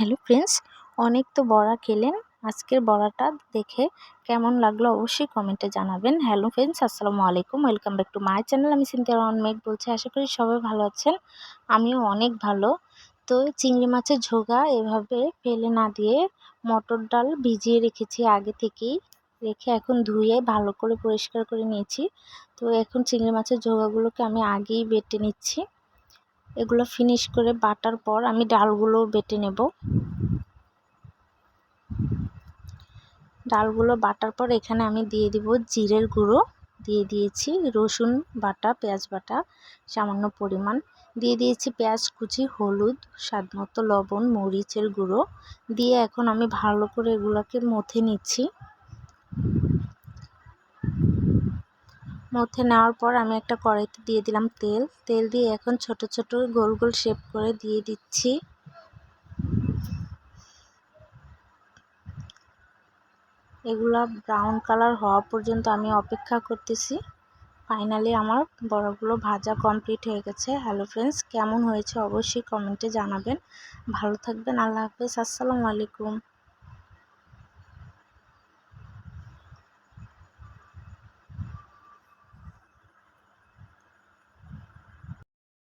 Hello friends, অনেক তো বড়া খেলেন। আজকের বড়াটা দেখে কেমন লাগল অবশ্যই কমেন্টে জানাবেন। হ্যালো ফ্রেন্ডস, আসসালামু আলাইকুম। Welcome back to my channel. আমি সিনথিয়া মেঘ বলছি। আশা করি সবাই ভালো আছেন। আমিও অনেক ভালো। তো চিংড়ি মাছের ঝোগা এভাবে ফেলে না দিয়ে মটর ডাল ভিজিয়ে রেখেছি আগে থেকেই। রেখে এখন ধুয়ে ভালো করে পরিষ্কার করে নিয়েছি। তো এখন চিংড়ি মাছের ঝোগাগুলোকে আমি আগেই বেটে নিচ্ছি। এগুলো ফিনিশ করে বাটার পর আমি ডালগুলো বেটে নেব। ডালগুলো বাটার পর এখানে আমি দিয়ে দিব জিরের গুঁড়ো। দিয়ে দিয়েছি রসুন বাটা, পেঁয়াজ বাটা, সামান্য পরিমাণ। দিয়ে দিয়েছি পেঁয়াজ কুচি, হলুদ, স্বাদ মতো লবণ, মরিচের গুঁড়ো। দিয়ে এখন আমি ভালো করে এগুলোকে মথে নিচ্ছি। মধ্যে নেওয়ার পর আমি একটা কড়াইতে দিয়ে দিলাম তেল। তেল দিয়ে এখন ছোট ছোট গোল গোল শেপ করে দিয়ে দিচ্ছি। এগুলা ব্রাউন কালার হওয়া পর্যন্ত আমি অপেক্ষা করতেছি। ফাইনালি আমার বড়গুলো ভাজা কমপ্লিট হয়ে গেছে। হ্যালো ফ্রেন্ডস কেমন হয়েছে অবশ্যই কমেন্টে জানাবেন। ভালো থাকবেন, আল্লাহ হাফেজ, আসসালামু আলাইকুম।